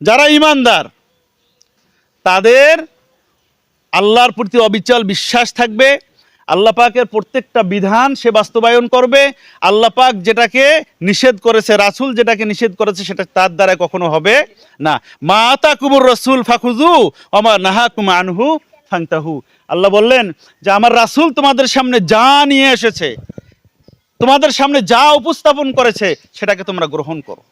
যারা ইমানদার, তাদের আল্লাহর প্রতি অবিচল বিশ্বাস থাকবে, আল্লাহ পাকের প্রত্যেকটা বিধান সে বাস্তবায়ন করবে, আল্লাহ পাক যেটাকে নিষেধ করেছে, রাসূল যেটাকে নিষেধ করেছে, সেটা তার দ্বারা কখনো হবে না। মা আতা কুমুর রসুল ফাকুজু আমার নাহা কুমা আনহু ফাংতাহু আল্লাহ বললেন যে, আমার রাসূল তোমাদের সামনে যা নিয়ে এসেছে, তোমাদের সামনে যা উপস্থাপন করেছে, সেটাকে তোমরা গ্রহণ করো।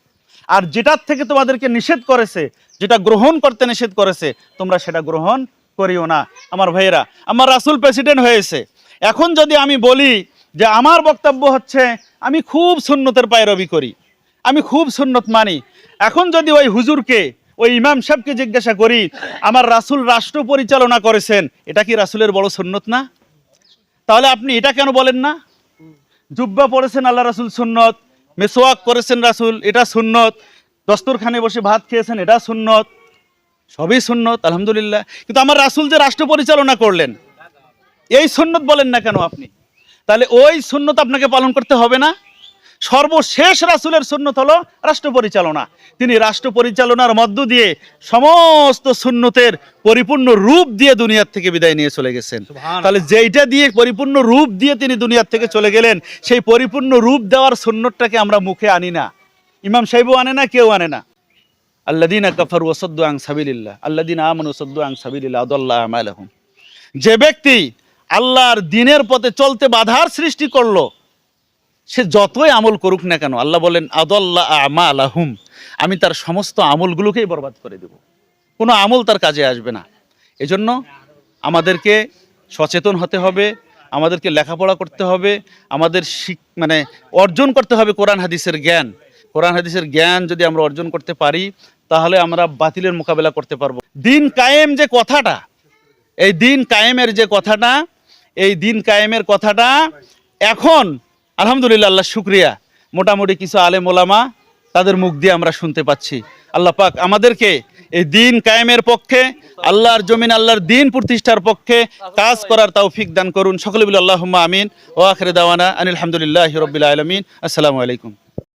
আর যেটার থেকে তোমাদেরকে নিষেধ করেছে, যেটা গ্রহণ করতে নিষেধ করেছে, তোমরা সেটা গ্রহণ করিও না। আমার ভাইয়েরা, আমার রাসূল প্রেসিডেন্ট হয়েছে। এখন যদি আমি বলি যে আমার বক্তব্য হচ্ছে, আমি খুব সুন্নতের পায়রবি করি, আমি খুব সুন্নত মানি। এখন যদি ওই হুজুরকে, ওই ইমাম সাহেবকে জিজ্ঞাসা করি, আমার রাসূল রাষ্ট্র পরিচালনা করেছেন, এটা কি রাসুলের বড় সুন্নত না? তাহলে আপনি এটা কেন বলেন না? জুব্বা পড়েছেন আল্লাহ রাসুল সুন্নত মেসোয়াক করেছেন রাসুল, এটা সুন্নত। দস্তরখানে বসে ভাত খেয়েছেন, এটা সুন্নত। সবই সুন্নত, আলহামদুলিল্লাহ। কিন্তু আমার রাসুল যে রাষ্ট্র পরিচালনা করলেন, এই সুন্নত বলেন না কেন আপনি? তাহলে ওই সুন্নত আপনাকে পালন করতে হবে না? সর্বশেষ রাসুলের সুন্নত হলো রাষ্ট্র পরিচালনা। তিনি রাষ্ট্র পরিচালনার মধ্য দিয়ে সমস্ত সুন্নতের পরিপূর্ণ রূপ দিয়ে দুনিয়ার থেকে বিদায় নিয়ে চলে গেছেন। তাহলে যেইটা দিয়ে পরিপূর্ণ রূপ দিয়ে তিনি দুনিয়ার থেকে চলে গেলেন সেই পরিপূর্ণ রূপ দেওয়ার সুন্নতটাকে আমরা মুখে আনি না। ইমাম সাহেবও আনে না কেউ আনে না। আল্লাদিন কাফার ওসদ্দু আং সাবিল্লাহ আল্লাদিন আমন ওসদ্দু আং সাবিল্লাহ আদল্লাহ আমালহম। যে ব্যক্তি আল্লাহর দিনের পথে চলতে বাধার সৃষ্টি করল সে যতই আমল করুক না কেন, আল্লাহ বলেন আদল্লাহ আমা আলাহুম আমি তার সমস্ত আমলগুলোকেই বরবাদ করে দেব। কোনো আমল তার কাজে আসবে না। এজন্য আমাদেরকে সচেতন হতে হবে, আমাদেরকে লেখাপড়া করতে হবে, আমাদের শিক মানে অর্জন করতে হবে কোরআন হাদিসের জ্ঞান। কোরআন হাদিসের জ্ঞান যদি আমরা অর্জন করতে পারি, তাহলে আমরা বাতিলের মোকাবেলা করতে পারব। দিন কায়েম যে কথাটা, এই দিন কায়েমের যে কথাটা, এই দিন কায়েমের কথাটা এখন আলহামদুলিল্লাহ, আল্লাহ শুক্রিয়া। মোটামুটি কিছু আলেম ওলামা তাদের মুখ দিয়ে আমরা শুনতে পাচ্ছি। আল্লাহ পাক আমাদেরকে এই দিন কায়েমের পক্ষে, আল্লাহর জমিন, আল্লাহর দিন প্রতিষ্ঠার পক্ষে কাজ করার তৌফিক দান করুন। সকলে বলে আল্লাহ আমিন। ও আখরে দাওয়ানা আনিল আলহামদুলিল্লাহ রবিল আলমিন। আসসালামু আলাইকুম।